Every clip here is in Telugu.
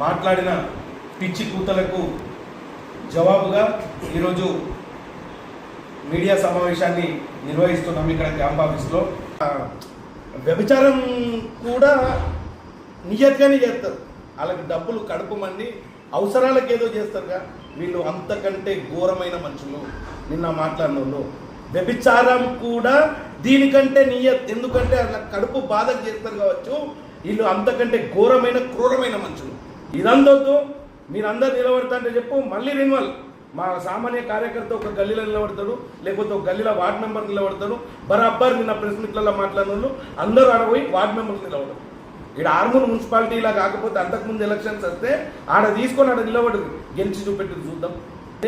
మాట్లాడిన పిచ్చి కూతలకు జవాబుగా ఈరోజు మీడియా సమావేశాన్ని నిర్వహిస్తున్నాం ఇక్కడ క్యాంప్ ఆఫీస్లో. వ్యభిచారం కూడా నియత్గానే చేస్తారు. వాళ్ళకి డబ్బులు కడుపు మండి అవసరాలకు ఏదో చేస్తారుగా. వీళ్ళు అంతకంటే ఘోరమైన మనుషులు. నిన్న మాట్లాడిన వాళ్ళు వ్యభిచారం కూడా దీనికంటే నియత్ ఎందుకంటే అలా కడుపు బాధ చేస్తారు కావచ్చు. వీళ్ళు అంతకంటే ఘోరమైన క్రూరమైన మనుషులు. ఇదందొద్దు. మీరందరు నిలబడతాంటే చెప్పు. మళ్ళీ రెన్యువల్ మా సామాన్య కార్యకర్త ఒక గల్లీలో నిలబడతాడు లేకపోతే ఒక గల్లీలో వార్డ్ మెంబర్ నిలబడతాడు బరాబర్ నిన్న ప్రెస్ మీట్లలో మాట్లాడిన వాళ్ళు అందరూ ఆడపోయి వార్డ్ మెంబర్స్ నిలబడరు. ఇక్కడ ఆర్మూర్ మున్సిపాలిటీలా కాకపోతే అంతకుముందు ఎలక్షన్స్ వస్తే ఆడ తీసుకొని ఆడ నిలబడదు గెలిచి చూపెట్టి చూద్దాం.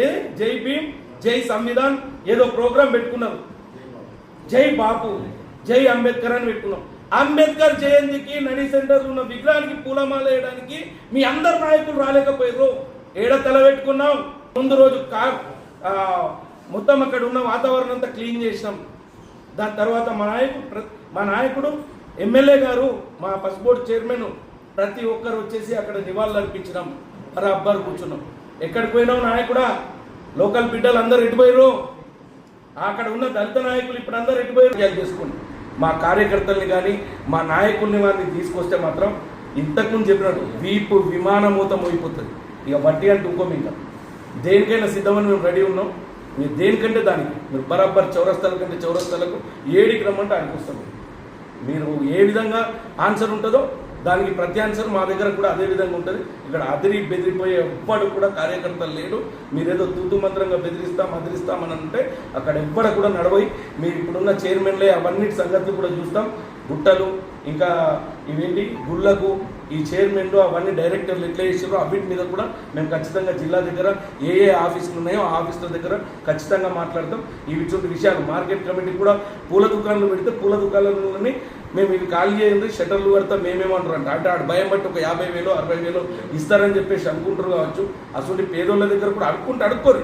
ఏ జై భీమ్ జై సంవిధాన్ ఏదో ప్రోగ్రాం పెట్టుకున్నారు. జై బాపు జై అంబేద్కర్ అని పెట్టుకున్నాం. అంబేద్కర్ జయంతికి నడి సెంటర్ ఉన్న విగ్రహానికి పూలమాల వేయడానికి మీ అందరు నాయకులు రాలేకపోయారు ఏడ తల పెట్టుకున్నాం ముందు రోజు కా మొత్తం అక్కడ ఉన్న వాతావరణం అంతా క్లీన్ చేసినాం. దాని తర్వాత మా నాయకుడు మా నాయకుడు ఎమ్మెల్యే గారు మా పసుపు బోర్డు చైర్మన్ ప్రతి ఒక్కరు వచ్చేసి అక్కడ నివాళులు అర్పించినాం. అబ్బారు కూర్చున్నాం. ఎక్కడికి పోయినావు నాయకుడా? లోకల్ బిడ్డలు అందరు ఎటుపోయారు అక్కడ ఉన్న దళిత నాయకులు ఇప్పుడు అందరు ఎటుపోయారు చేసుకోండి మా కార్యకర్తల్ని కానీ మా నాయకుల్ని వారిని తీసుకొస్తే మాత్రం ఇంతకుముందు చెప్పినట్టు వీపు విమానమూతం అయిపోతుంది ఇక వడ్డీ అంటే ఇంకో దేనికైనా సిద్ధమని మేము రెడీ ఉన్నాం. మీరు దేనికంటే దానికి మీరు బరాబర్ చౌరస్తాల కంటే చౌరస్తాలకు ఏడికి రమ్మంటే ఆయనకు వస్తాం. మీరు ఏ విధంగా ఆన్సర్ ఉంటుందో దానికి ప్రతి ఆన్సర్ మా దగ్గర కూడా అదే విధంగా ఉంటుంది. ఇక్కడ అదిరి బెదిరిపోయే ఎవ్వడు కూడా కార్యకర్తలు లేడు. మీరేదో తూతు మంత్రంగా బెదిరిస్తాం అదిరిస్తామని అంటే అక్కడ ఎవ్వడ కూడా నడవయి. మీరు ఇప్పుడున్న చైర్మన్లే అవన్నిటి సంగతులు కూడా చూస్తాం. గుట్టలు ఇంకా ఇవేంటి? గుళ్ళకు ఈ చైర్మన్లు అవన్నీ డైరెక్టర్లు ఎట్లా చేసారో అవిటి మీద కూడా మేము ఖచ్చితంగా జిల్లా దగ్గర ఏ ఏ ఆఫీసులు ఉన్నాయో ఆ ఆఫీసుల దగ్గర ఖచ్చితంగా మాట్లాడతాం. ఇవి ఇటువంటి విషయాలు మార్కెట్ కమిటీ కూడా పూల దుకాణాలు పెడితే పూల దుకాణాలని మేము ఇది ఖాళీ చేయండి షటర్లు కడతాం మేమేమంటారు అంటే అంటే ఆడ భయం బట్టి ఒక యాభై వేలు అరవై వేలు ఇస్తారని చెప్పేసి అనుకుంటారు కావచ్చు. అసలు పేదోళ్ళ దగ్గర కూడా అడుక్కుంటే అడుక్కోరు.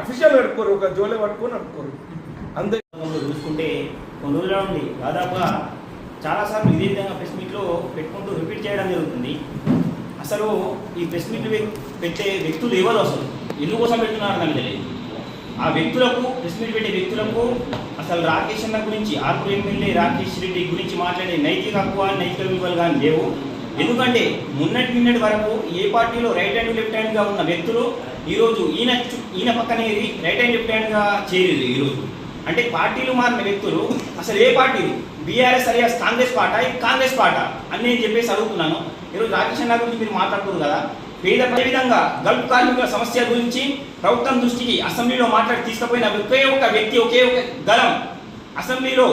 అఫీషియల్ అడుక్కోరు ఒక జోలే పట్టుకొని అడుక్కోరు. అంతే. చూసుకుంటే కొన్ని రోజుల దాదాపుగా చాలాసార్లు ఇదే విధంగా మీట్లో పెట్టుకుంటూ రిపీట్ చేయడం జరుగుతుంది. అసలు ఈ ప్రెస్ మీట్లు పెట్టే వ్యక్తులు ఎవరు అసలు? ఎందుకోసం పెడుతున్నారు నాకు తెలియదు. ఆ వ్యక్తులకు ప్రెస్ మీట్ పెట్టే వ్యక్తులకు అసలు రాకేష్ అన్న గురించి ఆర్పూర్ ఎమ్మెల్యే రాకేష్ రెడ్డి గురించి మాట్లాడే నైతిక హక్కు అని నైతిక విలువలు కానీ లేవు. ఎందుకంటే మున్నటి నిన్నటి వరకు ఏ పార్టీలో రైట్ హ్యాండ్ లెఫ్ట్ హ్యాండ్గా ఉన్న వ్యక్తులు ఈరోజు ఈయన ఈయన పక్కనే రైట్ హ్యాండ్ లెఫ్ట్ హ్యాండ్గా చేరేది ఈరోజు. అంటే పార్టీలు మారిన వ్యక్తులు అసలు ఏ పార్టీలు? బీఆర్ఎస్ అలియాస్ కాంగ్రెస్ పార్ట ఇది కాంగ్రెస్ పార్ట అని నేను చెప్పేసి అడుగుతున్నాను. ఈరోజు రాకేష్ గురించి మీరు మాట్లాడుతున్నారు కదా పేద విధంగా గల్ఫ్ కార్మికుల సమస్య గురించి ప్రభుత్వం దృష్టికి అసెంబ్లీలో మాట్లాడి తీసుకుపోయిన ఒకే ఒక వ్యక్తి ఒకే ఒక గలం అసెంబ్లీలో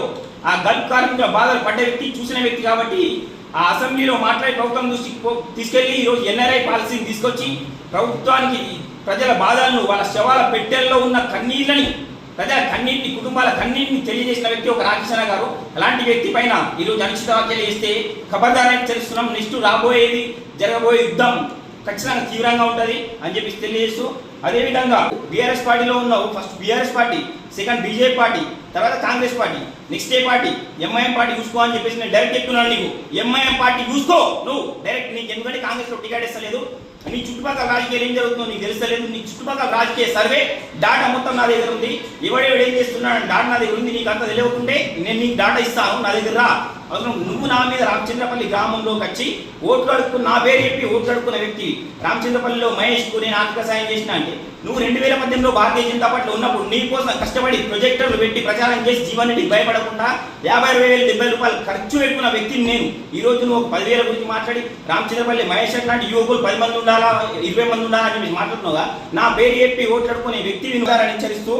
ఆ గల్ఫ్ కార్మికుల బాధలు పడ్డ వ్యక్తి చూసిన వ్యక్తి కాబట్టి ఆ అసెంబ్లీలో మాట్లాడి ప్రభుత్వం దృష్టికి తీసుకెళ్ళి ఈరోజు ఎన్ఆర్ఐ పాలసీని తీసుకొచ్చి ప్రభుత్వానికి ప్రజల బాధలను వాళ్ళ శవాల పెట్టెల్లో ఉన్న కన్నీళ్ళని ప్రజల కన్నీటిని కుటుంబాల కన్నీటిని తెలియజేసిన వ్యక్తి ఒక రాకేశన గారు అలాంటి వ్యక్తి పైన ఈరోజు అనుచిత వ్యాఖ్యలు చేస్తే ఖబర్దారని తెలుస్తున్నాం నెక్స్ట్ రాబోయేది జరగబోయే యుద్ధం ఖచ్చితంగా తీవ్రంగా ఉంటుంది అని చెప్పి తెలియజేస్తూ అదేవిధంగా బీఆర్ఎస్ పార్టీలో ఉన్నావు first BRS party second BJP party తర్వాత కాంగ్రెస్ పార్టీ నెక్స్ట్ ఏ పార్టీ? ఎంఐఎం పార్టీ చూసుకో అని చెప్పేసి నేను డైరెక్ట్ చెప్తున్నాను నీకు. ఎంఐఎం పార్టీ చూసుకో నువ్వు. డైరెక్ట్ నీకు ఎందుకంటే కాంగ్రెస్లో టికెట్ ఇస్తలేదు. నీ చుట్టుపక్కల రాజకీయాలు ఏం జరుగుతుందో నీకు తెలుస్తలేదు. నీ చుట్టుపక్కల రాజకీయ సర్వే డాటా మొత్తం నా దగ్గర ఉంది. ఎవడెవడు ఏం చేస్తున్నాడు డాటా నా దగ్గర ఉంది నీకు అంత తెలియకుంటే నేను నీకు డాటా ఇస్తాను నా దగ్గర రా. అవసరం నువ్వు నా మీద రామచంద్రపల్లి గ్రామంలోకి వచ్చి ఓట్లు అడుక్కున్న నా పేరు చెప్పి ఓట్లు అడుక్కున్న వ్యక్తి రామచంద్రపల్లిలో మహేష్కు నేను ఆర్థిక సాయం చేసిన అంటే నువ్వు రెండు వేల పద్దెనిమిదిలో భారతీయ జనతా పార్టీలో ఉన్నప్పుడు నీ కోసం కష్టపడి ప్రొజెక్టర్లు పెట్టి ప్రచారం చేసి జీవన్ రెడ్డికి భయపడకుండా యాభై అరవై వేల డెబ్బై రూపాయలు ఖర్చు పెట్టుకున్న వ్యక్తిని నేను ఈ రోజు నువ్వు ఒక పదివేల గురించి మాట్లాడి రామచంద్రపల్లి మహేష్ లాంటి యువకులు పది మంది ఉండాలా ఇరవై మంది ఉండాలా అని చెప్పి మాట్లాడుతున్నావుగా? నా పేరు చెప్పి ఓట్లు అడుక్కునే వ్యక్తిని నువ్వు హెచ్చరిస్తూ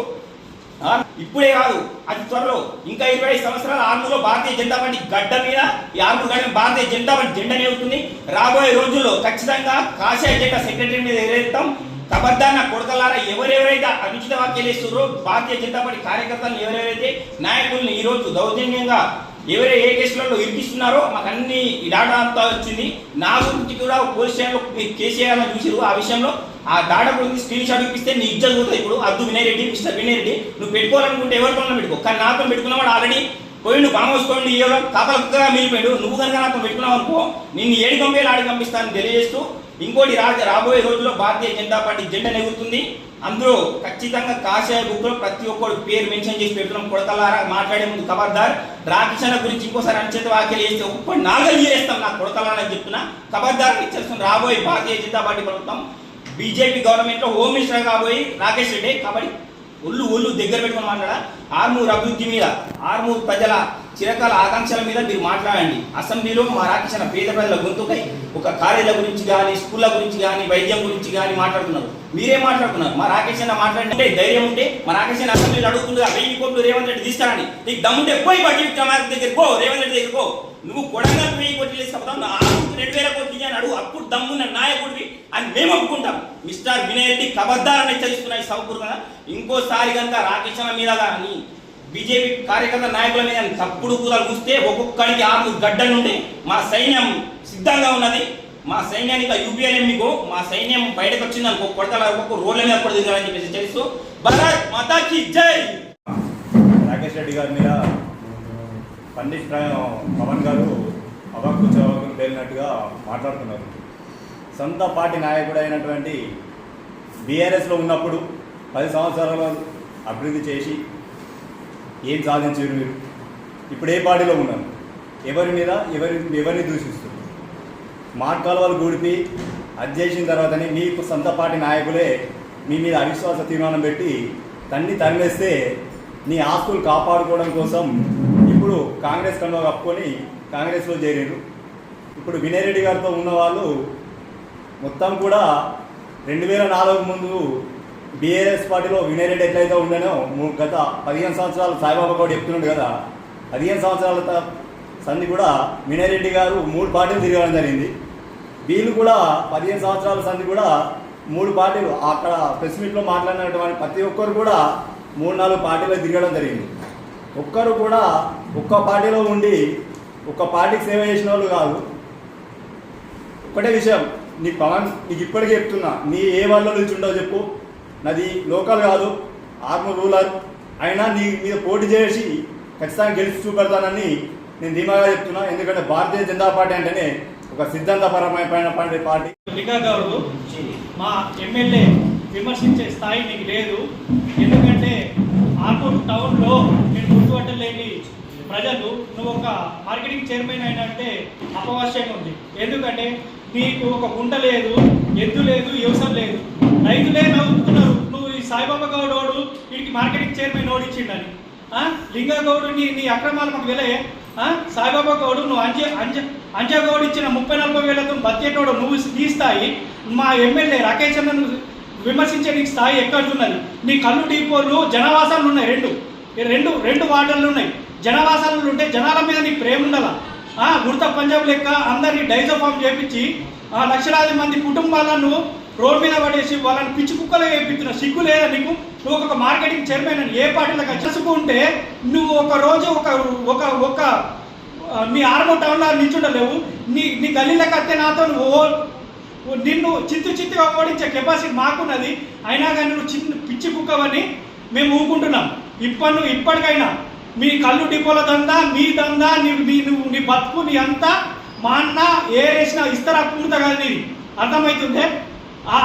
ఇప్పుడే కాదు అతి త్వరలో ఇంకా ఇరవై ఐదు సంవత్సరాల ఆర్మూలో భారతీయ జనతా పార్టీ గడ్డ మీద ఈ ఆర్మూర్ గడ్డ భారతీయ జనతా పార్టీ జెండా నేవుతుంది రాబోయే రోజుల్లో ఖచ్చితంగా కాషాయ జెండా సెక్రటరీ మీద ఎగరేస్తాం ఖబర్దార్ కొడతలారా ఎవరెవరైతే అనుచిత వ్యాఖ్యలు వేస్తున్నారో భారతీయ జనతా పార్టీ కార్యకర్తలను ఎవరెవరైతే నాయకుల్ని ఈరోజు దౌర్జన్యంగా ఎవరే ఏ కేసులలో ఇరికిస్తున్నారో మాకు అన్ని ఈ డాటా అంతా వచ్చింది. నా గురించి కూడా పోలీస్ స్టేషన్లో మీరు కేసు చేయాలని చూసిరు ఆ విషయంలో. ఆ డాటా స్క్రీన్ షాట్ ఇప్పిస్తే నీ ఇజ్జలు పోతుంది ఇప్పుడు. అద్దు వినయ్ రెడ్డి మిస్టర్ వినయ్ రెడ్డి. నువ్వు పెట్టుకోవాలనుకుంటే ఎవరితో పెట్టుకో. కానీ నాతో పెట్టుకున్నవాడు ఆల్రెడీ పోయిండు బామోసుకోండి ఇవ్వడం కాపల మిగిలిపోయాడు. నువ్వు కనుక నాతో పెట్టుకున్నావు అనుకో నిన్ను ఏడు పంపేలు ఆడి పంపిస్తానని తెలియజేస్తూ ఇంకోటి రా రాబోయే రోజుల్లో భారతీయ జనతా పార్టీ జెండా నెగురుతుంది. అందులో ఖచ్చితంగా కాషాయ బుక్లో ప్రతి ఒక్కరు పేరు మెన్షన్ చేసి పెడుతున్నాం. కొడతలారా మాట్లాడే ముందు ఖబర్దార్ రాకిషణ గురించి ఇంకోసారి అంచేత వ్యాఖ్యలు చేస్తే ఒక్కటి నాలుగు చేస్తాం నా కొడతలారా అని చెప్తున్నా. ఖబర్దార్ ఇచ్చేస్తున్నాం రాబోయే భారతీయ జనతా పార్టీ ప్రభుత్వం బీజేపీ గవర్నమెంట్లో హోమ్ మినిస్టర్ కాబోయి రాకేష్ రెడ్డి. కాబట్టి ఒళ్ళు ఒళ్ళు దగ్గర పెట్టుకొని మాట్లాడ. ఆర్మూర్ అభివృద్ధి మీద ఆర్మూర్ ప్రజల చిరకాల ఆకాంక్షల మీద మీరు మాట్లాడండి. అసెంబ్లీలో మా రాక్షణ పేద ప్రజల గొంతుకై ఒక కాలేజీల గురించి కానీ స్కూళ్ళ గురించి కానీ వైద్యం గురించి కానీ మాట్లాడుతున్నారు. మీరే మాట్లాడుతున్నారు. మా రాకేష్ అన్న మాట్లాడితే ధైర్యం ఉంటే మా రాకేష్ అన్న అసెంబ్లీలో అడుగుతుందిగా వెయ్యి కోట్లు రేవంత్ రెడ్డి తీసుకురండి. నీకు దమ్ముంటే పోయి బట్టి విక్రమార్క దగ్గర పో రేవంత్ రెడ్డి దగ్గర పో. నువ్వు కొడంగా వెయ్యి కోట్లు తీసుకపోతావు నా రెండు వేల కోట్లు అని అడుగు. అప్పుడు దమ్మున్న నాయకుడివి అని మేము ఒప్పుకుంటాం. మిస్టర్ వినయ్ రెడ్డి కబద్దాలని హెచ్చరిస్తున్నాయి సభపూర్వకంగా ఇంకోసారి కనుక రాకేష్ అన్న మీద కానీ బీజేపీ కార్యకర్త నాయకుల మీద తప్పుడు కూతలు కూస్తే ఒక్కొక్కడికి ఆరు గడ్డ నుండి మా సైన్యం సిద్ధంగా ఉన్నది. మా సైన్యానికి యూపీఎల్ మీకు? మా సైన్యం బయటకు వచ్చింది అనుకో కొడతల ఒక్కొక్క రోడ్ల మీద కూడా దిగాలని చెప్పేసి తెలుసు. భరత్ మాతాకి జై! రాకేష్ రెడ్డి గారి మీద పండిట్ పవన్ గారు అవాకు చవాకులు పేలినట్టుగా మాట్లాడుతున్నారు. సొంత పార్టీ నాయకుడు అయినటువంటి బీఆర్ఎస్లో ఉన్నప్పుడు పది సంవత్సరాలు అభివృద్ధి చేసి ఏం సాధించారు మీరు? ఇప్పుడు ఏ పార్టీలో ఉన్నారు? ఎవరి మీద ఎవరి ఎవరిని దూషిస్తారు మాట కాలువలు గూడిపి అది చేసిన తర్వాతనే మీకు సొంత పార్టీ నాయకులే మీ మీద అవిశ్వాస తీర్మానం పెట్టి తన్ని తరిమేస్తే నీ ఆస్తులు కాపాడుకోవడం కోసం ఇప్పుడు కాంగ్రెస్ కన్నా కప్పుకొని కాంగ్రెస్లో చేరారు ఇప్పుడు వినయ్ రెడ్డి గారితో ఉన్న వాళ్ళు మొత్తం కూడా రెండు వేల నాలుగు ముందు బీఆర్ఎస్ పార్టీలో వినయ్ రెడ్డి ఎట్లయితే ఉండనో గత పదిహేను సంవత్సరాలు సాయిబాబా కూడా చెప్తున్నాడు కదా పదిహేను సంవత్సరాల సంధి కూడా వినయ్ రెడ్డి గారు మూడు పార్టీలు తిరగడం జరిగింది. వీళ్ళు కూడా పదిహేను సంవత్సరాల సంధి కూడా మూడు పార్టీలు అక్కడ ప్రెస్ మీట్లో మాట్లాడినటువంటి ప్రతి ఒక్కరు కూడా మూడు నాలుగు పార్టీలో తిరగడం జరిగింది. ఒక్కరు కూడా ఒక్క పార్టీలో ఉండి ఒక్క పార్టీకి సేవ చేసిన వాళ్ళు కాదు. ఒకటే విషయం నీ పవన్ నీకు ఇప్పటికే చెప్తున్నా నీ ఏ వాళ్ళ నుంచి ఉండవు చెప్పు. నాది లోకల్ కాదు ఆర్మూర్ రూలర్. అయినా నీ మీద పోటీ చేసి ఖచ్చితంగా గెలిచి చూపెడతానని నేను ధీమాగా చెప్తున్నా. ఎందుకంటే భారతీయ జనతా పార్టీ అంటేనే ఒక సిద్ధాంతపరమైన పార్టీ. లికా మా ఎమ్మెల్యే విమర్శించే స్థాయి నీకు లేదు. ఎందుకంటే ఆర్మూర్ టౌన్లో నేను గుర్తుపట్టలేని ప్రజలు నువ్వు ఒక మార్కెటింగ్ చైర్మన్ అయినంటే అపవాస్యంగా ఉంది. ఎందుకంటే నీకు ఒక గుంట లేదు ఎద్దు లేదు వ్యవసాయం లేదు. రైతులే నవ్వుతున్నారు నువ్వు ఈ సాయిబాబా గౌడ్ వాడు వీడికి మార్కెటింగ్ చైర్మన్ ఓడిచ్చిండని ఇచ్చిండని. లింగా గౌడు నీ నీ అక్రమాలు మాకు వెలే సాయిబాబా గౌడు నువ్వు అంజ అంజ అంజా గౌడ్ ఇచ్చిన ముప్పై నలభై వేలతో బతికేటోడు నువ్వు నీ స్థాయి మా ఎమ్మెల్యే రాకేష్ అన్నను విమర్శించే నీకు స్థాయి ఎక్కడున్నది నీ కళ్ళు డీపోలు జనవాసాలు ఉన్నాయి రెండు. రెండు రెండు వార్డులు ఉన్నాయి. జనవాసాలు ఉంటే జనాల మీద నీకు ప్రేమ ఉండాలా ఉడత పంజాబ్ లెక్క అందరినీ డైజోఫామ్ చేపించి ఆ, లక్షలాది మంది కుటుంబాలను రోడ్ మీద పడేసి వాళ్ళని పిచ్చి కుక్కలు వేయించిన సిగ్గు లేదా నీకు? నువ్వు ఒక మార్కెటింగ్ చైర్మన్ అని ఏ పార్టీలకు చేసుకుంటే నువ్వు ఒక రోజు ఒక ఒక ఒక మీ ఆర్మో టౌన్లో నిల్చుండలేవు. నీ నీ గల్లీలకు అత్తే నాతో నువ్వు ఓ- నిన్ను చిత్తు చిత్తుగా ఓడించే కెపాసిటీ మాకున్నది. అయినా కానీ నువ్వు చిన్న పిచ్చి కుక్కవని మేము ఊకుంటున్నాం. ఇప్పటి నువ్వు ఇప్పటికైనా మీ కళ్ళు డిపోల దందా మీ దందా నీ నీ నువ్వు నీ బతుకు నీ అంతా మా అన్న ఏ వేసినా ఇస్తారా పూర్తగా కాదు నీది అర్థమవుతుందే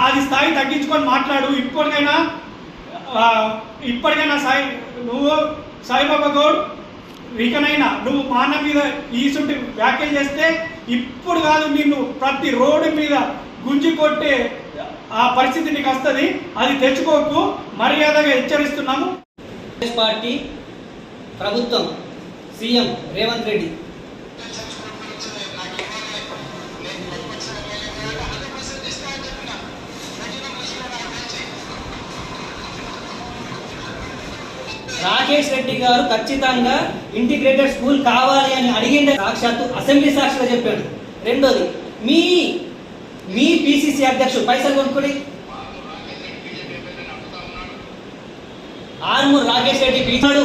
అది స్థాయి తగ్గించుకొని మాట్లాడు. ఇప్పటికైనా ఇప్పటికైనా సాయి నువ్వు సాయిబాబా గౌడ్ ఇకనైనా నువ్వు మా మీద ఈసుంటి వ్యాఖ్యలు చేస్తే ఇప్పుడు కాదు నిన్ను ప్రతి రోడ్డు మీద గుంజి కొట్టే ఆ పరిస్థితి నీకు వస్తుంది. అది తెచ్చుకోకు. మర్యాదగా హెచ్చరిస్తున్నాము. కాంగ్రెస్ పార్టీ ప్రభుత్వం సీఎం రేవంత్ రెడ్డి రాకేష్ రెడ్డి గారు ఖచ్చితంగా ఇంటిగ్రేటెడ్ స్కూల్ కావాలి అని అడిగిండే సాక్షాత్తు అసెంబ్లీ సాక్షిగా చెప్పాడు. రెండోది మీ మీ పిసిసి అధ్యక్షుడు పైసలు కొనుక్కోడి. ఆర్మూర్ రాకేష్ రెడ్డి పిలిచాడు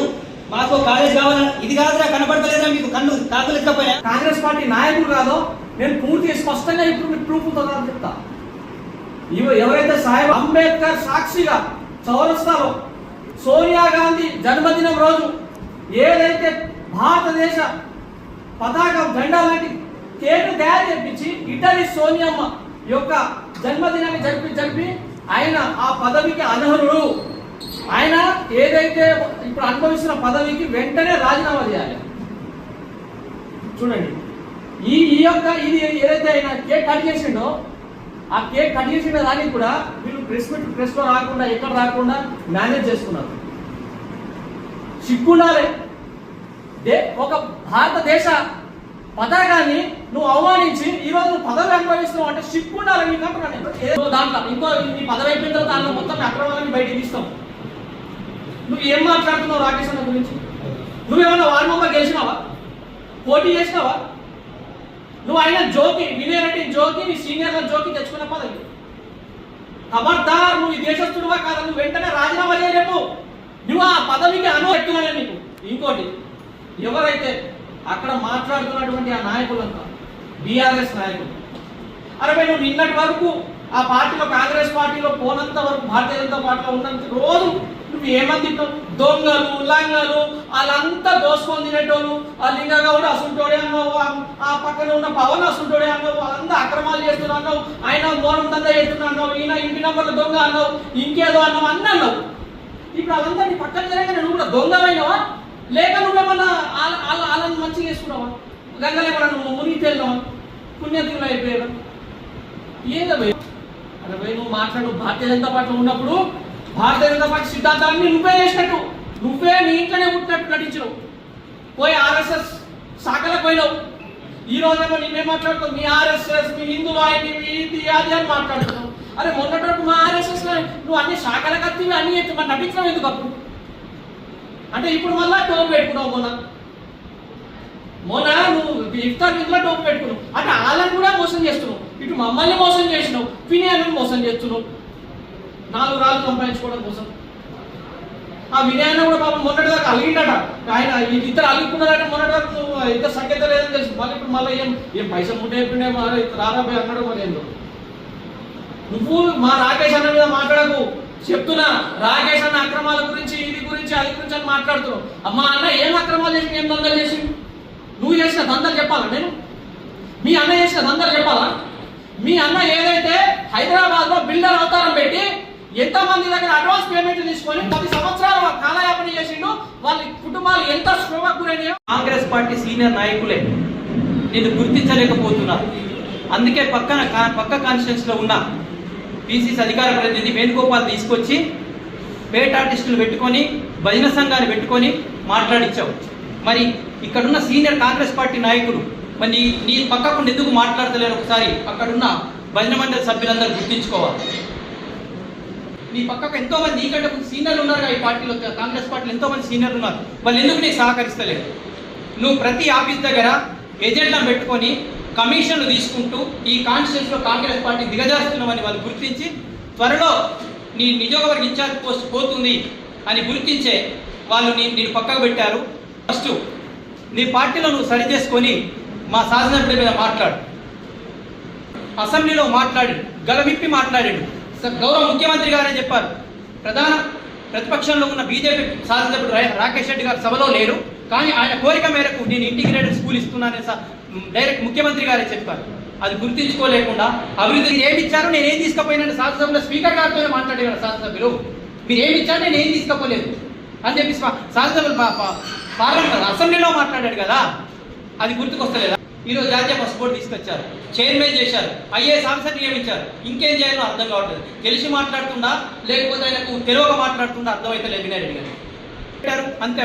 మాకు కాలేజ్ కావాలని ఇది కాదురా కనపడతలేదా మీకు కన్ను కాకులు ఎక్కపోయా కాంగ్రెస్ పార్టీ నాయకుడు కాదో నేను పూర్తి స్పష్టంగా ఇప్పుడు మీకు ప్రూఫ్ ఉంటుందని చెప్తా. ఇవ- ఎవరైతే సాహెబ్ అంబేద్కర్ సాక్షిగా చౌరస్తాలో సోనియా గాంధీ జన్మదినం రోజు ఏదైతే భారతదేశ పతాక జెండా లాంటి కేక్ తయారు చేపించి ఇటలీ సోనియమ్మ యొక్క జన్మదినాన్ని జరిపి జరిపి ఆయన ఆ పదవికి అనర్హుడు. ఆయన ఏదైతే ఇప్పుడు అనుభవిస్తున్న పదవికి వెంటనే రాజీనామా చేయాలి. చూడండి. ఈ ఈ యొక్క ఇది ఏదైతే ఆయన కేక్ కట్ చేసిండో ఆ కేక్ కట్ చేసిన దానికి కూడా ప్రెస్ మీట్ రాకుండా ఎక్కడ రాకుండా మేనేజ్ చేసుకున్నారు సిగ్గుండాలి దే ఒక భారతదేశ పతాకాన్ని నువ్వు అవమానించి ఈ రోజు నువ్వు పదవి అనుభవిస్తున్నావు అంటే సిగ్గుండాలి నీకు అంటున్నాను ఏదో దాంట్లో ఇంకో నీ పదవి అయిపోయిన తర్వాత దాంట్లో మొత్తం అక్రమాలని బయటికి తీస్తావు. నువ్వు ఏం మాట్లాడుతున్నావు రాకేష్ అన్న గురించి? నువ్వేమన్నా వారి గెలిచినావా? పోటీ చేసినావా? నువ్వు ఆయన జోకి వినయరెడ్డి జోకి నీ సీనియర్ల జోకి తెచ్చుకున్న పదవి. ఖబర్దార్ నువ్వు ఈ దేశస్తుడువా కాదా నువ్వు వెంటనే రాజీనామా చేయలేవు నువ్వు ఆ పదవికి అనువెట్టున్నానే నీకు. ఇంకోటి ఎవరైతే అక్కడ మాట్లాడుతున్నటువంటి ఆ నాయకులంతా బీఆర్ఎస్ నాయకులు అరే నువ్వు నిన్నటి వరకు ఆ పార్టీలో కాంగ్రెస్ పార్టీలో పోనంత వరకు భారతీయ జనతా పార్టీలో ఉన్నంత రోజు నువ్వు ఏమంది దొంగలు లంగలు వాళ్ళంతా దోసుకొని తినేటోళ్ళు ఆ కూడా అసుంటోడే అన్నావు ఆ- పక్కన ఉన్న పవన్ అసుంటోడే అన్నావు వాళ్ళంతా అక్రమాలు చేస్తున్నా అన్నావు ఆయన మోరం దందా చేస్తున్నా అన్నావు ఈయన ఇంటి నంబర్ల దొంగ అన్నావు ఇంకేదో అన్నావు అన్న అన్నావు. ఇప్పుడు వాళ్ళంతా నీ పక్కన జరగగానే నువ్వు కూడా దొంగమైనవా లేక నువ్వేమన్నా వాళ్ళ వాళ్ళని మంచిగా చేసుకున్నావా? గంగలేమన్నా నువ్వు మునిగి తేలినావా? పుణ్యతులు అయిపోయారు? ఏదో అరే నువ్వు మాట్లాడు భారతీయ జనతా పార్టీలో ఉన్నప్పుడు భారతీయ జనతా పార్టీ సిద్ధాంతాన్ని నువ్వే చేసినట్టు. నువ్వే నీ ఇంట్లోనే పుట్టినట్టు నటించినావు పోయి ఆర్ఎస్ఎస్ శాఖలకు పోయినావు. ఈ రోజేమో నేనేం మాట్లాడుతావు మీ ఆర్ఎస్ఎస్ మీ హిందూ వాయిని మీ ఇది అది అని మాట్లాడుతున్నావు. అరే మొన్నటి వరకు మా ఆర్ఎస్ఎస్ నువ్వు అన్ని శాఖలకు వచ్చి అన్ని ఎత్తి మరి నటించినావు ఎందుకు అప్పుడు? అంటే ఇప్పుడు మళ్ళా టోపు పెట్టుకున్నావు మొన్న. మొన్న నువ్వు ఇఫ్తార్ ఇందులో టోప్ పెట్టుకున్నావు. అంటే వాళ్ళని కూడా మోసం చేస్తున్నావు. ఇటు మమ్మల్ని మోసం చేసినావు. వినయాన్ని మోసం చేస్తున్నావు. నాలుగు రాళ్ళు సంపాదించుకోవడం కోసం. ఆ వినయాన్ని కూడా పాపం మొన్నటిదాకా అలిగిండట. ఆయన ఇద్దరు అలుగుకున్నారంటే మొన్నటిదాకా ఇద్దరు సంఖ్యత లేదని తెలుసు. మళ్ళీ ఇప్పుడు మళ్ళీ ఏం ఏం పైసలు ఉంటే చెప్పిండే మరి రారాబాయ్ అన్నాడు మరి ఏందో. నువ్వు మా రాకేష్ అన్న మీద మాట్లాడకు. చెప్తున్నా రాకేష్ అన్న అక్రమాల గురించి ఇది గురించి అది గురించి అని మాట్లాడుతున్నావు. అమ్మా అన్న ఏం అక్రమాలు చేసి ఏం దందలు చేసి నువ్వు చేసిన దందలు చెప్పాలా నేను? మీ అన్న చేసిన దందలు చెప్పాలా? మీ అన్న ఏదైతే హైదరాబాద్లో బిల్డర్ అవతారం పెట్టి ఎంతమంది దగ్గర అడ్వాన్స్ పేమెంట్ తీసుకొని పది సంవత్సరాలు కాలయాపన చేసిండు. వాళ్ళ కుటుంబాలు ఎంత శ్రమ గురైనాయో. కాంగ్రెస్ పార్టీ సీనియర్ నాయకులే. నేను గుర్తించలేకపోతున్నారు అందుకే పక్కన కా- పక్క కాన్స్టిట్యూన్స్లో ఉన్న పీసీసీ అధికార ప్రతినిధి వేణుగోపాల్ తీసుకొచ్చి పేట ఆర్టిస్టులు పెట్టుకొని భజన సంఘాన్ని పెట్టుకొని మాట్లాడించావు మరి ఇక్కడున్న సీనియర్ కాంగ్రెస్ పార్టీ నాయకులు మరి నీ పక్కకుండా ఎందుకు మాట్లాడతలేరు ఒకసారి? అక్కడున్న భజన మండలి సభ్యులందరూ గుర్తించుకోవాలి. నీ పక్కకు ఎంతో మంది నీకంటే కొంచెం సీనియర్లు ఉన్నారు ఈ పార్టీలో కాంగ్రెస్ పార్టీలో ఎంతో మంది సీనియర్లు ఉన్నారు. వాళ్ళు ఎందుకు నీకు సహకరిస్తలేదు నువ్వు ప్రతి ఆఫీస్ దగ్గర ఎజెండా పెట్టుకొని కమిషన్లు తీసుకుంటూ ఈ కాన్స్టిట్యూన్స్లో కాంగ్రెస్ పార్టీ దిగజారుస్తున్నామని వాళ్ళు గుర్తించి త్వరలో నీ నియోజకవర్గ ఇన్ఛార్జ్ పోస్ట్ పోతుంది అని గుర్తించే వాళ్ళు నీ నేను పక్కకు పెట్టారు. ఫస్ట్ నీ పార్టీలో నువ్వు సరి చేసుకొని మా శాసనసభ్యుల మీద మాట్లాడు. అసెంబ్లీలో మాట్లాడి గలమిప్పి మాట్లాడాడు. గౌరవ ముఖ్యమంత్రి గారే చెప్పారు? ప్రధాన ప్రతిపక్షంలో ఉన్న బీజేపీ శాసనసభ్యుడు రాకేష్ రెడ్డి గారు సభలో లేరు. కానీ ఆయన కోరిక మేరకు నేను ఇంటిగ్రేటెడ్ స్కూల్ ఇస్తున్నానని సార్ డైరెక్ట్ ముఖ్యమంత్రి గారే చెప్పారు. అది గుర్తించుకోలేకుండా అభివృద్ధి ఏమి ఇచ్చారు నేను ఏం తీసుకపోయినా శాసనసభలో స్పీకర్ గారితోనే మాట్లాడేవారు శాసనసభ్యులు. మీరు ఏమి ఇచ్చారు నేను ఏం తీసుకోలేదు. అని చెప్పి శాసనసభ పార్లమెంట్ అసెంబ్లీలో మాట్లాడాడు కదా. అది గుర్తుకొస్తలేదా? ఈరోజు జాతీయ పసుపు బోర్డు తీసుకొచ్చారు. చైర్మన్ చేశారు. ఐఏఎస్ ఆఫీసర్ నియమించారు. ఇంకేం చేయాలో అర్థం కావట్లేదు. తెలిసి మాట్లాడుతుందా? లేకపోతే ఆయనకు తెలియక మాట్లాడుతుందా? అర్థమైతే లేదు వినయ్ రెడ్డి గారు. పెట్టారు. అంతే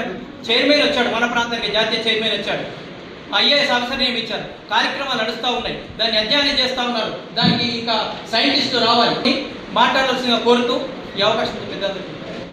చైర్మన్ వచ్చాడు. మన ప్రాంతానికి జాతీయ చైర్మన్ వచ్చాడు. ఐఏఎస్ ఆఫీసర్ నియమించారు. కార్యక్రమాలు నడుస్తూ ఉన్నాయి. దాన్ని అధ్యయనం చేస్తూ ఉన్నారు. దానికి ఇంకా సైంటిస్టు రావాలి. మాట్లాడాల్సిందిగా కోరుతూ ఈ అవకాశం పెద్దలు